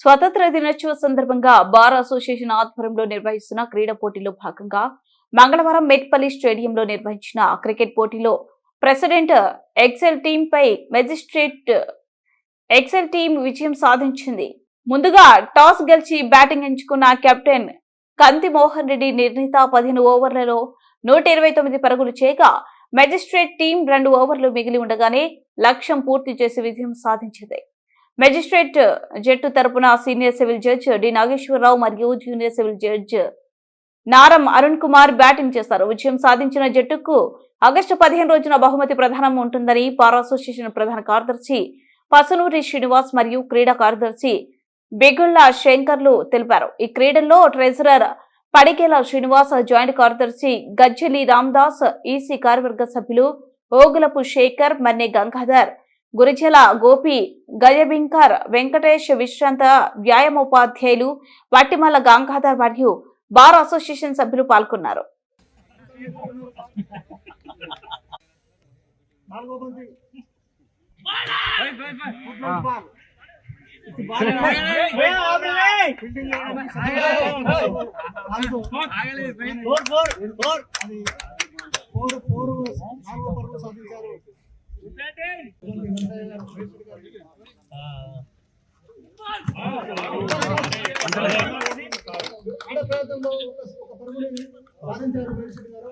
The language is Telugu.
స్వతంత్ర దినోత్సవ సందర్భంగా బార్ అసోసియేషన్ ఆధ్వర్యంలో నిర్వహిస్తున్న క్రీడా పోటీలో భాగంగా మంగళవారం మెట్పల్లి స్టేడియంలో నిర్వహించిన క్రికెట్ పోటీలో ప్రెసిడెంట్ ఎక్సెల్ టీంపై మెజిస్ట్రేట్ ఎక్సెల్ టీం విజయం సాధించింది. ముందుగా టాస్ గెలిచి బ్యాటింగ్ ఎంచుకున్న కెప్టెన్ కంతి మోహన్ రెడ్డి నిర్ణీత పదిహేను ఓవర్లలో నూట ఇరవై తొమ్మిది పరుగులు చేయగా మెజిస్ట్రేట్ టీం రెండు ఓవర్లు మిగిలి ఉండగానే లక్ష్యం పూర్తి చేసి విజయం సాధించింది. మెజిస్ట్రేట్ జట్టు తరపున senior civil judge D. Nageswara Rao మరియు junior civil judge Naram Arun Kumar batting చేస్తారు. విజయం సాధించిన జట్టుకు ఆగస్టు పదిహేను రోజున బహుమతి ప్రధానం ఉంటుందని పార్ అసోసియేషన్ ప్రధాన కార్యదర్శి పసునూరి శ్రీనివాస్ మరియు క్రీడా కార్యదర్శి బెగుళ్ళ శంకర్లు తెలిపారు. ఈ క్రీడల్లో ట్రెజరర్ పడికేల శ్రీనివాస్ జాయింట్ కార్యదర్శి గజ్జలి రామ్దాస్ ఈసీ కార్యవర్గ సభ్యులు ఓగులపు శేఖర్ మన్నె గంగాధర్ గురిజల గోపి గజబింకర్ వెంకటేష్ విశ్రాంత వ్యాయామోపాధ్యాయులు వట్టిమల్ల గంగాధర్ మరియు బార్ అసోసియేషన్ సభ్యులు పాల్గొన్నారు. ఫోర్ ఫోర్ నాలుగో సాధించారు ఆడ ప్రయత్నంలో ఒక పరుగులని పరుగుని సాధించారు మేడిశెట్టి గారు